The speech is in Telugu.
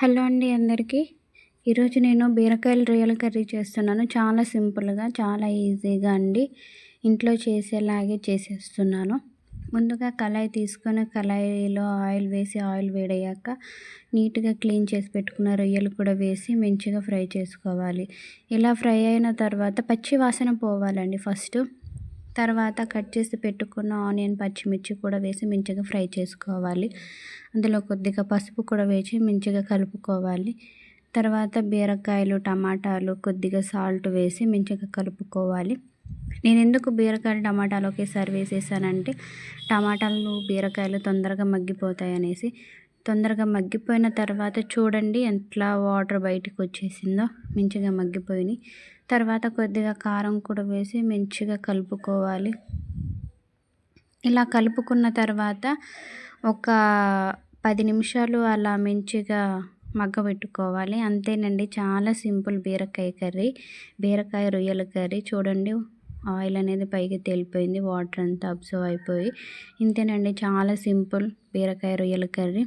హలో అండి అందరికీ. ఈరోజు నేను బీరకాయలు రొయ్యల కర్రీ చేస్తున్నాను. చాలా సింపుల్గా చాలా ఈజీగా అండి. ఇంట్లో చేసేలాగే చేసేస్తున్నాను. ముందుగా కళాయి తీసుకొని కళాయిలో ఆయిల్ వేసి ఆయిల్ వేడయ్యాక నీట్గా క్లీన్ చేసి పెట్టుకున్న రొయ్యలు కూడా వేసి మంచిగా ఫ్రై చేసుకోవాలి. ఇలా ఫ్రై అయిన తర్వాత పచ్చి వాసన పోవాలండి ఫస్ట్. తర్వాత కట్ చేసి పెట్టుకున్న ఆనియన్ పచ్చిమిర్చి కూడా వేసి మంచిగా ఫ్రై చేసుకోవాలి. అందులో కొద్దిగా పసుపు కూడా వేసి మంచిగా కలుపుకోవాలి. తర్వాత బీరకాయలు టమాటాలు కొద్దిగా సాల్ట్ వేసి మంచిగా కలుపుకోవాలి. నేను ఎందుకు బీరకాయలు టమాటాలు ఒకేసారి వేసేసానంటే టమాటాలు బీరకాయలు తొందరగా మగ్గిపోతాయి అనేసి తొందరగా మగ్గిపోయిన తర్వాత చూడండి ఎట్లా వాటర్ బయటకు వచ్చేసిందో. మంచిగా మగ్గిపోయినాయి. తర్వాత కొద్దిగా కారం కూడా వేసి మంచిగా కలుపుకోవాలి. ఇలా కలుపుకున్న తర్వాత ఒక పది నిమిషాలు అలా మంచిగా మగ్గబెట్టుకోవాలి. అంతేనండి చాలా సింపుల్ బీరకాయ కర్రీ. బీరకాయ రొయ్యల కర్రీ. చూడండి ఆయిల్ అనేది పైకి తేలిపోయింది వాటర్ అంతా అబ్జర్వ్ అయిపోయి. ఇంతేనండి చాలా సింపుల్ బీరకాయ రొయ్యల కర్రీ.